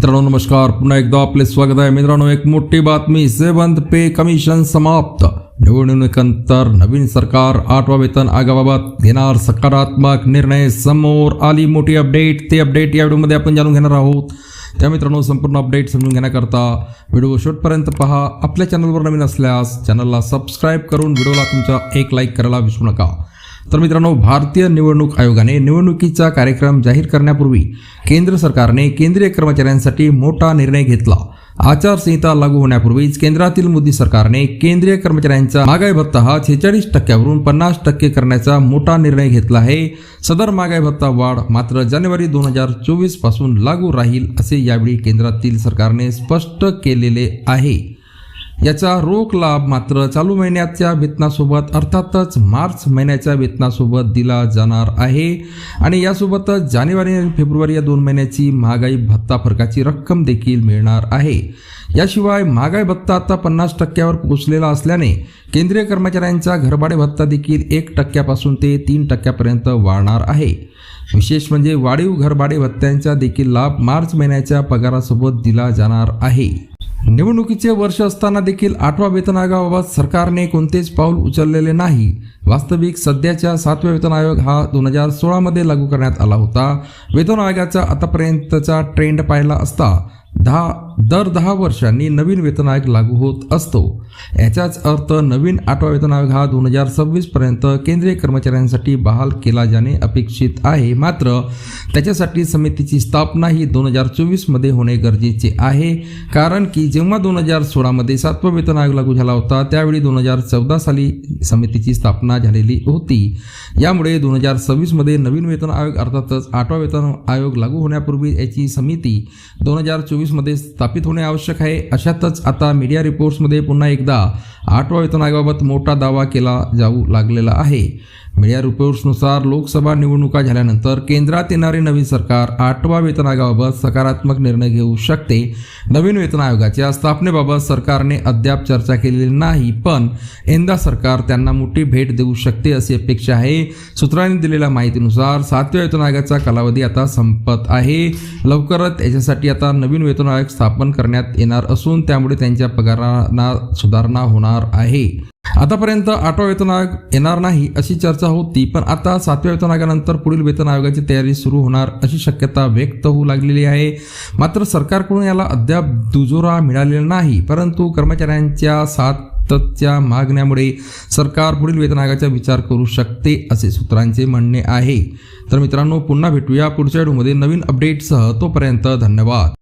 मित्रांनो नमस्कार. पुन्हा एकदा आपले स्वागत आहे. मित्रांनो एक मोठी बातमी. सेवंत पे कमिशन समाप्त. निवडणुकीनंतर नवीन सरकार आठवा वेतन आयोगाबाबत घेणार सकारात्मक निर्णय. समोर आली मोठी अपडेट ते अपडेट या व्हिडिओमध्ये आपण जाणून घेणार आहोत. त्या मित्रांनो संपूर्ण अपडेट समजून घेण्याकरता व्हिडिओ शेवटपर्यंत पहा. आपल्या चॅनलवर नवीन असल्यास चॅनलला सबस्क्राईब करून व्हिडिओला तुमचा एक लाईक करायला विसरू नका. तर मित्रांनो भारतीय निवडणूक आयोगाने निवडणुकीचा कार्यक्रम जाहीर करण्यापूर्वी केंद्र सरकारने केंद्रीय कर्मचाऱ्यांसाठी मोठा निर्णय घेतला. आचारसंहिता लागू होण्यापूर्वीच केंद्रातील मोदी सरकारने केंद्रीय कर्मचाऱ्यांचा महागाई भत्ता हा छेचाळीस टक्क्यावरून पन्नास टक्के करण्याचा मोठा निर्णय घेतला आहे. सदर महागाई भत्ता वाढ मात्र जानेवारी दोन हजार चोवीसपासून लागू राहील असे यावेळी केंद्रातील सरकारने स्पष्ट केलेले आहे. याचा रोख लाभ मात्र चालू महिन्याच्या वेतनासोबत अर्थातच मार्च महिन्याच्या वेतनासोबत दिला जाणार आहे. आणि यासोबतच जानेवारी आणि फेब्रुवारी या दोन महिन्याची महागाई भत्ता फरकाची रक्कम देखील मिळणार आहे. याशिवाय महागाई भत्ता आता पन्नास टक्क्यावर पोहोचलेला असल्याने केंद्रीय कर्मचाऱ्यांचा घरभाडे भत्ता देखील एक टक्क्यापासून ते तीन टक्क्यापर्यंत वाढणार आहे. विशेष म्हणजे वाढीव घरभाडे भत्त्यांचा देखील लाभ मार्च महिन्याच्या पगारासोबत दिला जाणार आहे. निवडणुकीचे वर्ष असताना देखील आठवा वेतन आयोगाबाबत सरकारने कोणतेच पाऊल उचललेले नाही. वास्तविक सध्याच्या सातव्या वेतन आयोग हा दोन हजार सोळामध्ये लागू करण्यात आला होता. वेतन आयोगाचा आतापर्यंतचा ट्रेंड पाहिला असता दहा दर दहा वर्षांनी नवीन वेतन आयोग लागू होत असतो. याचाच अर्थ नवीन आठवा वेतन आयोग हा दोन हजार सव्वीसपर्यंत केंद्रीय कर्मचाऱ्यांसाठी बहाल केला जाणे अपेक्षित आहे. मात्र त्याच्यासाठी समितीची स्थापना ही दोन हजार चोवीसमध्ये होणे गरजेचे आहे. कारण की जेव्हा दोन हजार सोळामध्ये सातवा वेतन आयोग लागू झाला होता त्यावेळी दोन हजार चौदा साली समितीची स्थापना झालेली होती. यामुळे दोन हजार सव्वीसमध्ये नवीन वेतन आयोग अर्थातच आठवा वेतन आयोग लागू होण्यापूर्वी याची समिती दोन हजार चोवीसमध्ये स्थापित होणे आवश्यक आहे. अशातच आता मीडिया रिपोर्ट्समध्ये पुन्हा एकदा आठवा वेतन आयोगाबाबत मोठा दावा केला जाऊ लागलेला आहे. मीडिया रिपोर्ट्सनुसार लोकसभा निवडणुका झाल्यानंतर केंद्रात येणारे नवीन सरकार आठवा वेतन आयोगाबाबत सकारात्मक निर्णय घेऊ शकते. नवीन वेतन आयोगाच्या स्थापनेबाबत सरकारने अद्याप चर्चा केलेली नाही पण यंदा सरकार त्यांना मोठी भेट देऊ शकते अशी अपेक्षा आहे. सूत्रांनी दिलेल्या माहितीनुसार सातव्या वेतन आयोगाचा कालावधी आता संपत आहे. लवकरच याच्यासाठी आता नवीन वेतन आयोग स्थापन करण्यात येणार असून त्यामुळे त्यांच्या पगारांना सुधारणा होणार आहे. आतापर्यंत आठवा वेतन आयोग येणार नाही अशी चर्चा होती पण आता सातव्या वेतन आयोगानंतर पुढील वेतन आयोगाची तयारी सुरू होणार अशी शक्यता व्यक्त होऊ लागलेली आहे. मात्र सरकारकडून याला अद्याप दुजोरा मिळालेला नाही परंतु कर्मचाऱ्यांच्या सातत्या मागण्यामुळे सरकार पुढील वेतन आयोगाचा विचार करू शकते असे सूत्रांचे म्हणणे आहे. तर मित्रांनो पुन्हा भेटूया पुढच्या व्हिडिओमध्ये नवीन अपडेटसह तोपर्यंत धन्यवाद.